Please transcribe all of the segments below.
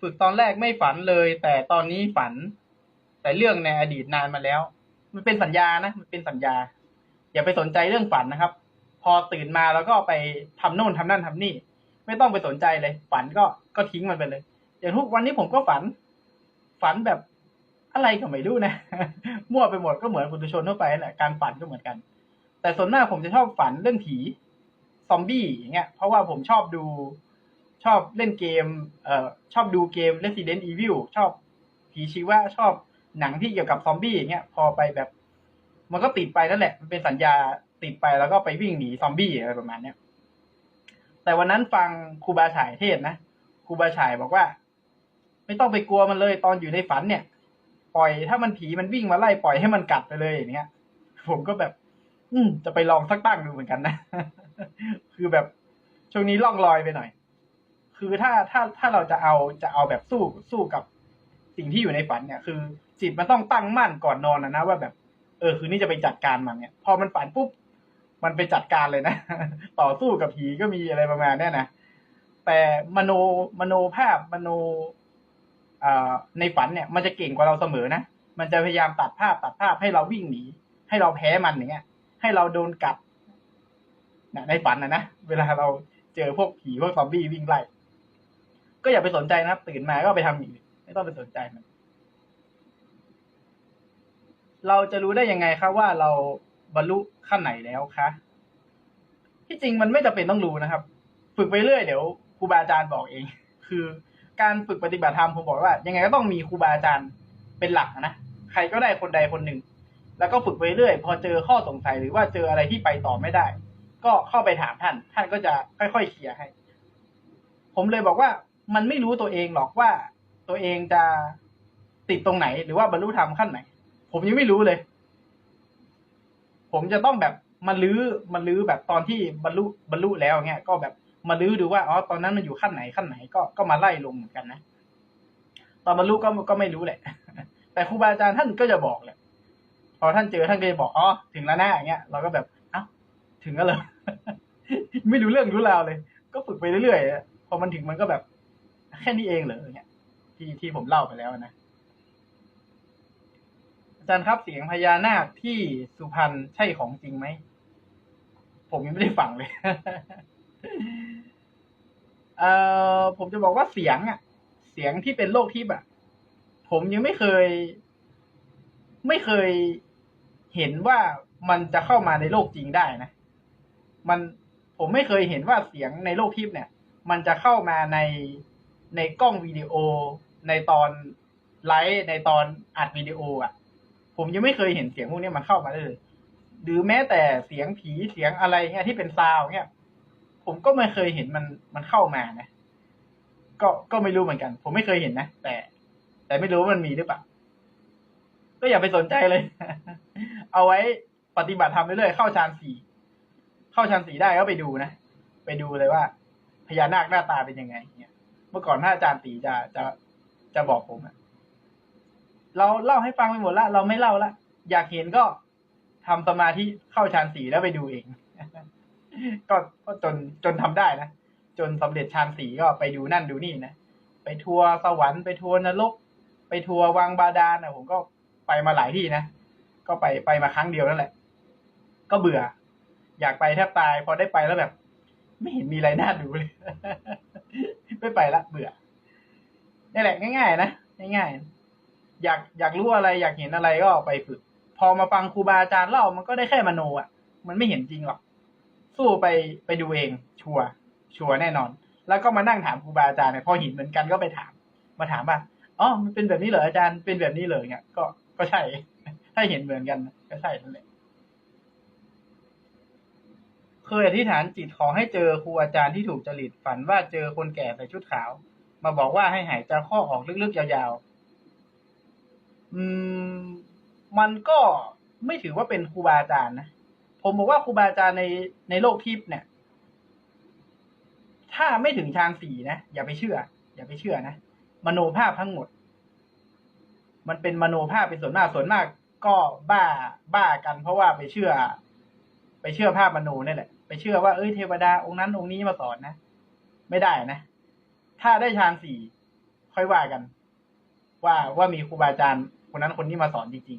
ฝึกตอนแรกไม่ฝันเลย แต่ตอนนี้ฝัน แต่เรื่องในอดีตนานมาแล้ว มันเป็นสัญญานะมันเป็นสัญญา อย่าไปสนใจเรื่องฝันนะครับ พอตื่นมาแล้วก็ไปทำโน่นทำนั่นทำนี่ ไม่ต้องไปสนใจเลย ฝันก็ก็ทิ้งมันไปเลยอย่างทุกวันนี้ผมก็ฝัน ฝันแบบอะไรก็ไม่รู้นะ มั่วไปหมดก็เหมือนปุถุชนทั่วไปแหละการฝันก็เหมือนกัน แต่ส่วนมากผมจะชอบฝันเรื่องผี ซอมบี้อย่างเงี้ย เพราะว่าผมชอบดู ชอบเล่นเกมเอ่อชอบดูเกม Resident Evil ชอบผีชีวะชอบหนังที่เกี่ยวกับซอมบี้อย่างเงี้ยพอไปแบบ มันก็ติดไปนั่นแหละ มันเป็นสัญญาติดไปแล้วก็ไปวิ่งหนีซอมบี้อะไรประมาณเนี้ยแต่วันนั้นฟังครูบาฉายเทศนะครูบาฉายบอกว่า ไม่ต้องไปกลัวมันเลยตอนอยู่ในฝันเนี่ย ปล่อยถ้ามันผีมันวิ่งมาไล่ปล่อยให้มันกัดไปเลยอย่างเงี้ย ผมก็แบบ อืมจะไปลองสักตั้งดูเหมือนกันนะ คือแบบช่วงนี้ล่องลอยไปหน่อย คือถ้าถ้าถ้าเราจะเอาจะเอาแบบสู้สู้กับสิ่งที่อยู่ในฝันเนี่ย คือ จิตมันต้องตั้งมั่นก่อนนอนนะนะว่าแบบ เออ คืนนี้จะไปจัดการมันเนี่ย พอมันฝันปุ๊บมันไปจัดการเลยนะ ต่อสู้กับผีก็มีอะไรประมาณนี้นะแต่มโนมโนภาพมโนอ่าในฝันเนี่ย มันจะเก่งกว่าเราเสมอนะมันจะพยายามตัดภาพตัดภาพให้เราวิ่งหนี ให้เราแพ้มันอย่างเงี้ย ให้เราโดนกัดนะในฝันนะนะเวลาเราเจอพวกผีพวกซอมบี้วิ่งไล่ ก็อย่าไปสนใจนะตื่นมาก็ไปทำอย่าอื่นไม่ต้องไปสนใจมัน เราจะรู้ได้ยังไงครับว่าเราบรรลุขั้นไหนแล้วคะที่จริงมันไม่จำเป็นต้องรู้นะครับ ฝึกไปเรื่อยเดี๋ยวครูบาอาจารย์บอกเอง คือการฝึกปฏิบัติธรรมผมบอกว่า ยังไงก็ต้องมีครูบาอาจารย์เป็นหลักนะใครก็ได้คนใดคนหนึ่ง แล้วก็ฝึกไปเรื่อยพอเจอข้อสงสัยหรือว่าเจออะไรที่ไปต่อไม่ได้ ก็เข้าไปถามท่าน ท่านก็จะค่อยๆเคลียร์ให้ ผมเลยบอกว่า มันไม่รู้ตัวเองหรอกว่า ตัวเองจะติดตรงไหน หรือว่าบรรลุธรรมขั้นไหน ผมยังไม่รู้เลย ผมจะต้องแบบมาลื้อมาลื้อแบบตอนที่บรรลุบรรลุแล้วเงี้ยก็แบบมาลื้อดูว่าอ๋อตอนนั้นมันอยู่ขั้นไหนขั้นไหนก็ก็มาไล่ลงเหมือนกันนะตอนบรรลุก็ก็ไม่รู้แหละ แต่ครูบาอาจารย์ท่านก็จะบอกแหละพอท่านเจอท่านก็จะบอกอ๋อถึงแล้วนะอย่างเงี้ยเราก็แบบเอ้าถึงแล้วเหรอไม่รู้เรื่องรู้ราวเลย ก็ฝึกไปเรื่อยๆพอมันถึงมันก็แบบ แค่นี้เองเหรอเงี้ยที่ที่ผมเล่าไปแล้วนะอาจารย์ครับเสียงพญานาคที่สุพรรณใช่ของจริงไหมผมยังไม่ได้ฟังเลยเอ่อผมจะบอกว่าเสียงอะเสียงที่เป็นโลกทิพย์อะผมยังไม่เคย ไม่เคยเห็นว่ามันจะเข้ามาในโลกจริงได้นะ มันผมไม่เคยเห็นว่าเสียงในโลกทิพย์เนี่ย มันจะเข้ามาใน ในกล้องวิดีโอในตอนไลฟ์ในตอนอัดวิดีโออะ ผมยังไม่เคยเห็นเสียงพวกนี้มันเข้ามาเลย หรือแม้แต่เสียงผีเสียงอะไรเงี้ยที่เป็นซาวเงี้ยผมก็ไม่เคยเห็นมันมันเข้ามานะ ก็ก็ไม่รู้เหมือนกัน ผมไม่เคยเห็นนะแต่ แต่ไม่รู้ว่ามันมีหรือเปล่าก็อย่าไปสนใจเลย เอาไว้ปฏิบัติทำไปเรื่อยเข้าฌานสี่เข้าฌานสี่ได้ก็ไปดูนะ ไปดูเลยว่าพญานาคหน้าตาเป็นยังไงเนี่ย เมื่อก่อนถ้าอาจารย์ตีจะจะจะบอกผมอะเราเล่าให้ฟังไปหมดละเราไม่เล่าละอยากเห็นก็ทำสมาธิเข้าฌานสี่แล้วไปดูเอง ก็ก็จนจนทำได้นะจนสำเร็จฌานสี่ก็ไปดูนั่นดูนี่นะไปทัวร์สวรรค์ไปทัวร์นรกไปทัวร์วังบาดาลนะผมก็ไปมาหลายที่นะก็ไปไปมาครั้งเดียวนั่นแหละ ก็เบื่อ อยากไปแทบตายพอได้ไปแล้วแบบ ไม่เห็นมีอะไรน่าดูเลย ไม่ไปละเบื่อนี่แหละง่าย ๆ นะง่ายๆอยากอยากรู้อะไร อยากเห็นอะไรก็ไปฝึก พอมาฟังครูบาอาจารย์เล่ามันก็ได้แค่มโนอะ มันไม่เห็นจริงหรอก สู้ไปไปดูเอง ชัวร์ชัวร์แน่นอน แล้วก็มานั่งถามครูบาอาจารย์เนี่ยพอเห็นเหมือนกันก็ไปถาม มาถามว่าอ๋อมันเป็นแบบนี้เหรออาจารย์เป็นแบบนี้เลยเนี่ยก็ก็ใช่ ถ้าเห็นเหมือนกันก็ใช่นั่นแหละ เคยอธิษฐานจิตขอให้เจอครูอาจารย์ที่ถูกจริตฝันว่าเจอคนแก่ใส่ชุดขาว มาบอกว่าให้หายใจข้อออกลึกๆยาวๆ อืม มันก็ไม่ถือว่าเป็นครูบาอาจารย์นะผมบอกว่าครูบาอาจารย์ในในโลกทิพย์เนี่ย ถ้าไม่ถึงฌานสี่นะอย่าไปเชื่อ อย่าไปเชื่อนะมโนภาพทั้งหมด มันเป็นมโนภาพเป็นส่วนมากส่วนมาก ก็บ้าบ้ากัน เพราะว่าไปเชื่อ ไปเชื่อภาพมโนนี่แหละ ไปเชื่อว่าเอ้ยเทวดาองค์นั้นองค์นี้มาสอนนะ ไม่ได้นะ ถ้าได้ฌานสี่ค่อยว่ากัน ว่าว่ามีครูบาอาจารย์คนนั้นคนนี้มาสอนจริง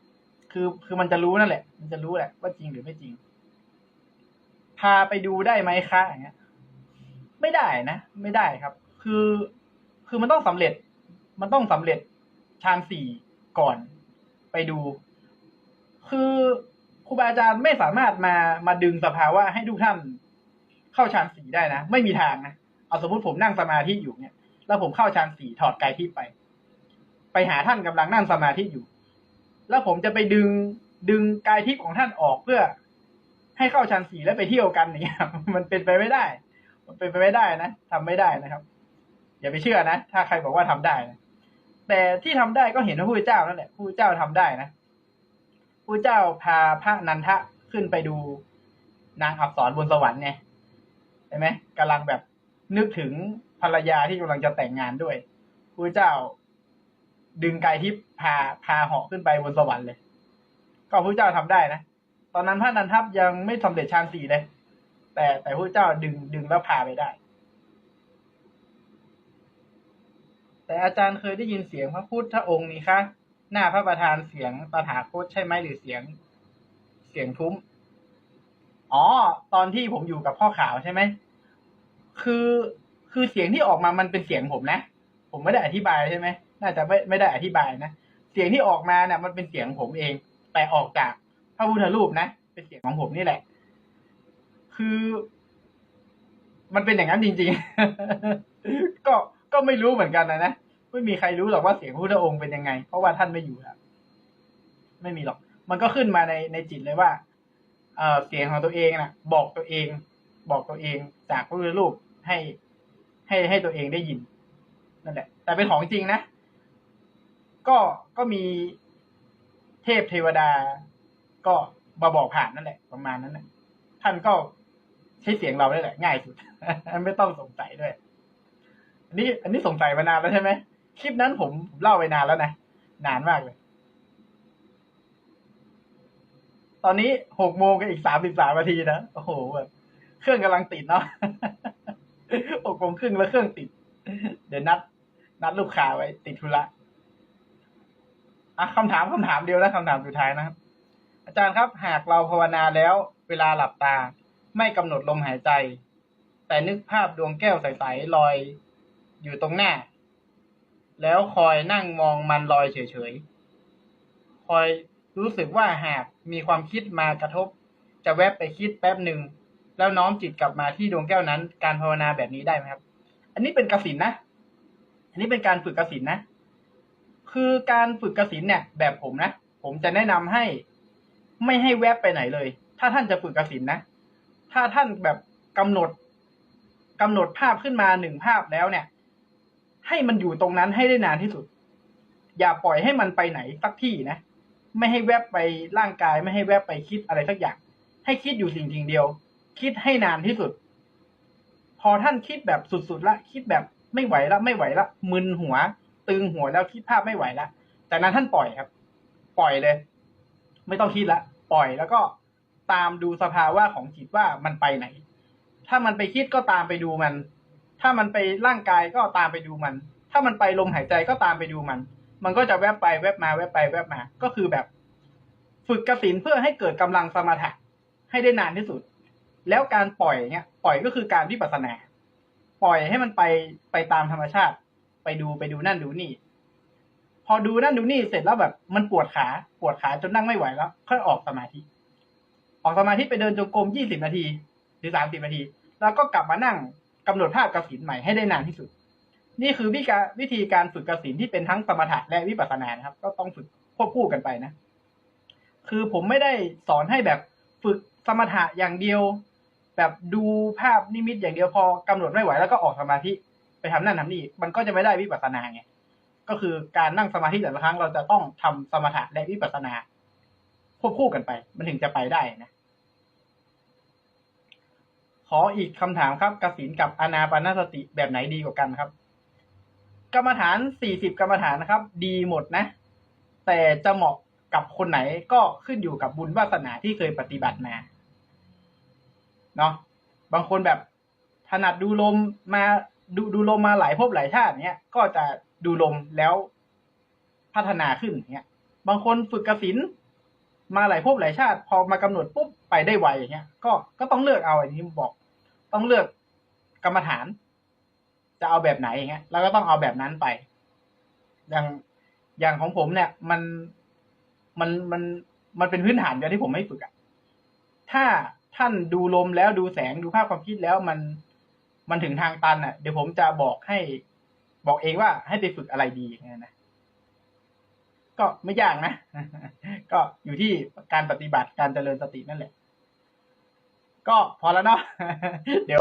ๆ คือคือมันจะรู้นั่นแหละ มันจะรู้แหละ ว่าจริงหรือไม่จริง พาไปดูได้ไหมคะอย่างเงี้ย ไม่ได้นะ ไม่ได้ครับ คือคือมันต้องสำเร็จ มันต้องสำเร็จฌานสี่ก่อนไปดู คือ รูบาอาจารย์ไม่สามารถมามาดึงสภาวะให้ทุกท่านเข้าฌานสี่ได้นะ ไม่มีทางนะเอาสมมติผมนั่งสมาธิอยู่เนี่ย แล้วผมเข้าฌานสี่ถอดกายที่ไป ไปหาท่านกำลังนั่งสมาธิอยู่ แล้วผมจะไปดึงดึงกายทิพย์ของท่านออกเพื่อ ให้เข้าฌานสี่แล้วไปเที่ยวกันอย่างเงี้ยมันเป็นไปไม่ได้ มันเป็นไปไม่ได้นะทำไม่ได้นะครับ อย่าไปเชื่อนะถ้าใครบอกว่าทำได้นะแต่ที่ทำได้ก็เห็นว่าพระพุทธเจ้านั่นแหละพระพุทธเจ้าทำได้นะ พระเจ้าพาพระนันทะขึ้นไปดูนางอับสรบนสวรรค์ไงเห็นไหมกำลังแบบนึกถึงภรรยาที่กำลังจะแต่งงานด้วยพระเจ้าดึงกายทิพย์พาพาเหาะขึ้นไปบนสวรรค์เลย ก็พระเจ้าทำได้นะ ตอนนั้นพระนันทัพยังไม่สำเร็จฌานสี่เลย แต่แต่พระเจ้าดึงดึงแล้วพาไปได้ แต่อาจารย์เคยได้ยินเสียงพระพุทธองค์นี้คะ หน้าพระประธานเสียงตถาคตใช่ไหมหรือเสียง เสียงทุ้ม อ๋อ ตอนที่ผมอยู่กับพ่อขาวใช่ไหม คือคือเสียงที่ออกมามันเป็นเสียงผมนะ ผมไม่ได้อธิบายใช่ไหมน่าจะไม่ไม่ได้อธิบายนะ เสียงที่ออกมาเนี่ยมันเป็นเสียงผมเอง แต่ออกจากพระพุทธรูปนะ เป็นเสียงของผมนี่แหละ คือ มันเป็นอย่างนั้นจริง ๆ ก็ก็ไม่รู้เหมือนกันนะนะ ไม่มีใครรู้หรอกว่าเสียงพระพุทธองค์เป็นยังไง เพราะว่าท่านไม่อยู่แล้วไม่มีหรอก มันก็ขึ้นมาในในจิตเลยว่า เออเสียงของตัวเองนะบอกตัวเอง บอกตัวเองจากพระพุทธรูปให้ให้ให้ตัวเองได้ยินนั่นแหละ แต่เป็นของจริงนะ ก็ก็มีเทพเทวดา ก็มาบอกผ่านนั่นแหละ ประมาณนั้นแหละท่านก็ใช้เสียงเราได้แหละ ง่ายสุดไม่ต้องสงสัยด้วย อันนี้ อันนี้สงสัยมานานแล้วใช่ไหม คลิปนั้นผมเล่าไปนานแล้วนะ นานมากเลย ตอนนี้หกโมงกับอีกสามสิบสามนาทีนะ โอ้โหแบบเครื่องกำลังติดเนาะหกโมงครึ่งแล้วเครื่องติด เดี๋ยวนัด นัดลูกค้าไว้ ติดธุระอะคำถามคำถามเดียวนะคำถามสุดท้ายนะครับ อาจารย์ครับ หากเราภาวนาแล้ว เวลาหลับตา ไม่กำหนดลมหายใจ แต่นึกภาพดวงแก้วใสๆลอย อยู่ตรงหน้า แล้วคอยนั่งมองมันลอยเฉยๆ คอยรู้สึกว่าหากมีความคิดมากระทบ จะแวบไปคิดแป๊บหนึ่ง แล้วน้อมจิตกลับมาที่ดวงแก้วนั้น การภาวนาแบบนี้ได้ไหมครับ อันนี้เป็นกสินนะ อันนี้เป็นการฝึกกสินนะ คือการฝึกกสินเนี่ย แบบผมนะ ผมจะแนะนำให้ ไม่ให้แวบไปไหนเลย ถ้าท่านจะฝึกกสินนะ ถ้าท่านแบบกำหนดกำหนดภาพขึ้นมาหนึ่งภาพแล้วเนี่ย ให้มันอยู่ตรงนั้นให้ได้นานที่สุด อย่าปล่อยให้มันไปไหนสักที่นะ ไม่ให้แวบไปร่างกาย ไม่ให้แวบไปคิดอะไรสักอย่าง ให้คิดอยู่สิ่งสิ่งเดียว คิดให้นานที่สุด พอท่านคิดแบบสุดๆละ คิดแบบไม่ไหวละไม่ไหวละมึนหัว ตึงหัวแล้วคิดภาพไม่ไหวละจากนั้นท่านปล่อยครับ ปล่อยเลย ไม่ต้องคิดละปล่อยแล้วก็ตามดูสภาวะของจิตว่ามันไปไหน ถ้ามันไปคิดก็ตามไปดูมัน ถ้ามันไปร่างกายก็ตามไปดูมัน ถ้ามันไปลมหายใจก็ตามไปดูมัน มันก็จะแวบไปแวบมาแวบไปแวบมา ก็คือแบบ ฝึกกสินเพื่อให้เกิดกำลังสมาธิให้ได้นานที่สุด แล้วการปล่อยเนี่ยปล่อยก็คือการวิปัสสนา ปล่อยให้มันไปไปตามธรรมชาติ ไปดูไปดูนั่นดูนี่ พอดูนั่นดูนี่เสร็จแล้วแบบมันปวดขาปวดขาจนนั่งไม่ไหวแล้วค่อยออกสมาธิ ออกสมาธิไปเดินจงกรมยี่สิบนาที หรือสามสิบนาที แล้วก็กลับมานั่ง กำหนดภาพกสินใหม่ให้ได้นานที่สุด นี่คือวิการวิธีการฝึกกสินที่เป็นทั้งสมถะและวิปัสสนานครับ ก็ต้องฝึกควบคู่กันไปนะ คือผมไม่ได้สอนให้แบบฝึกสมถะอย่างเดียว แบบดูภาพนิมิตอย่างเดียวพอกำหนดไม่ไหวแล้วก็ออกสมาธิไปทำนั่นทำนี่มันก็จะไม่ได้วิปัสสนาไงก็คือการนั่งสมาธิแต่ละครั้งเราจะต้องทำสมถะและวิปัสสนาควบคู่กันไป มันถึงจะไปได้นะ ขออีกคำถามครับกสินกับอนาปานสติแบบไหนดีกว่ากันครับ กรรมฐานสี่สิบกรรมฐานนะครับ ดีหมดนะ แต่จะเหมาะกับคนไหนก็ขึ้นอยู่กับบุญวาสนาที่เคยปฏิบัติมาเนาะบางคนแบบถนัดดูลมมาดูดูลมมาหลายภพหลายชาติเนี้ยก็จะดูลมแล้วพัฒนาขึ้นเนี้ย บางคนฝึกกสินมาหลายภพหลายชาติ พอมากำหนดปุ๊บไปได้ไวอย่างเงี้ย ก็ก็ต้องเลือกเอาอย่างที่ผมบอก ต้องเลือกกรรมฐาน จะเอาแบบไหนอย่างเงี้ยแล้วก็ต้องเอาแบบนั้นไป อย่างอย่างของผมเนี่ย มันมันมันมันเป็นพื้นฐานเดียวที่ผมไม่ฝึกอะถ้าท่านดูลมแล้วดูแสงดูภาพความคิดแล้วมันมันถึงทางตันอะ เดี๋ยวผมจะบอกให้บอกเองว่าให้ไปฝึกอะไรดีอย่างเงี้ยนะก็ไม่ยากนะ ก็อยู่ที่การปฏิบัติการเจริญสตินั่นแหละ ก็พอแล้วเนาะเดี๋ยว